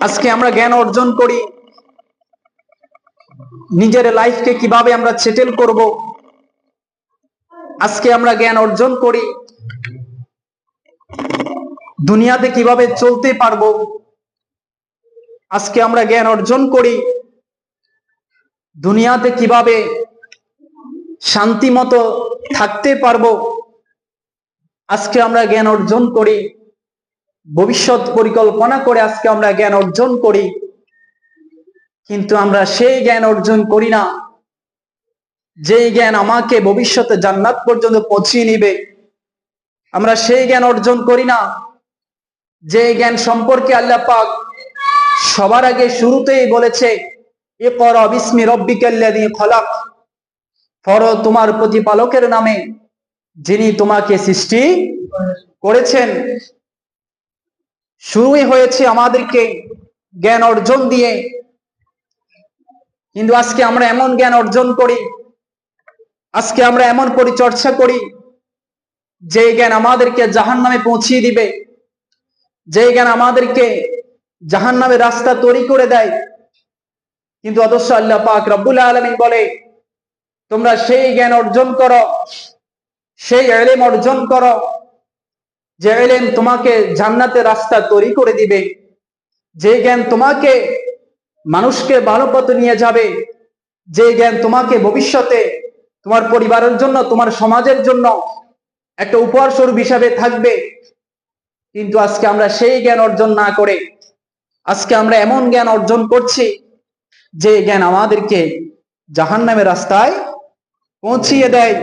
আজকে আমরা জ্ঞান অর্জন করি। নিজের লাইফকে কীভাবে আমরা সেটেল করব? আজকে আমরা জ্ঞান অর্জন করি। দুনিয়াতে কীভাবে চলতে পারব? আজকে আমরা জ্ঞান অর্জন করি। দুনিয়াতে কীভাবে শান্তি মতো থাকতে পারব? আজকে আমরা জ্ঞান অর্জন করি। ভবিষ্যৎ পরিকল্পনা করে আজকে আমরা জ্ঞান অর্জন করি, কিন্তু আমরা সেই জ্ঞান অর্জন করি না। যেই জ্ঞান আমাকে ভবিষ্যতে জান্নাত পর্যন্ত পৌঁছিয়ে নিবে, আমরা সেই জ্ঞান অর্জন করি না। যে জ্ঞান সম্পর্কে আল্লাহ পাক সবার আগে শুরুতেই বলেছে এ কর বিস্মি রব্বিকাল্লাযী খলাক। পর তোমার প্রতিপালকের নামে, যিনি তোমাকে সৃষ্টি করেছেন। শুরুই হয়েছে আমাদেরকে জ্ঞান অর্জন দিয়ে। কিন্তু আজকে আমরা এমন জ্ঞান অর্জন করি, আজকে আমরা এমন পরিচর্চা করি, যে জ্ঞান আমাদেরকে জাহান নামে পৌঁছিয়ে দিবে। যে জ্ঞান আমাদেরকে জাহান নামে রাস্তা তৈরি করে দেয়। কিন্তু অদস্য আল্লাহ পাক রব্বুল আলমিন বলে, তোমরা সেই জ্ঞান অর্জন করো, সেই এলেম অর্জন করো যে এলেম তোমাকে জান্নাতের রাস্তা তৈরি করে দিবে। যে জ্ঞান তোমাকে মানুষকে ভালো পথে নিয়ে যাবে, যে জ্ঞান তোমাকে ভবিষ্যতে তোমার পরিবারের জন্য, তোমার সমাজের জন্য একটা উপহার স্বরূপ হিসাবে থাকবে। কিন্তু আজকে আমরা সেই জ্ঞান অর্জন না করে, আজকে আমরা এমন জ্ঞান অর্জন করছি, যে জ্ঞান আমাদেরকে জাহান নামের রাস্তায় পৌঁছিয়ে দেয়।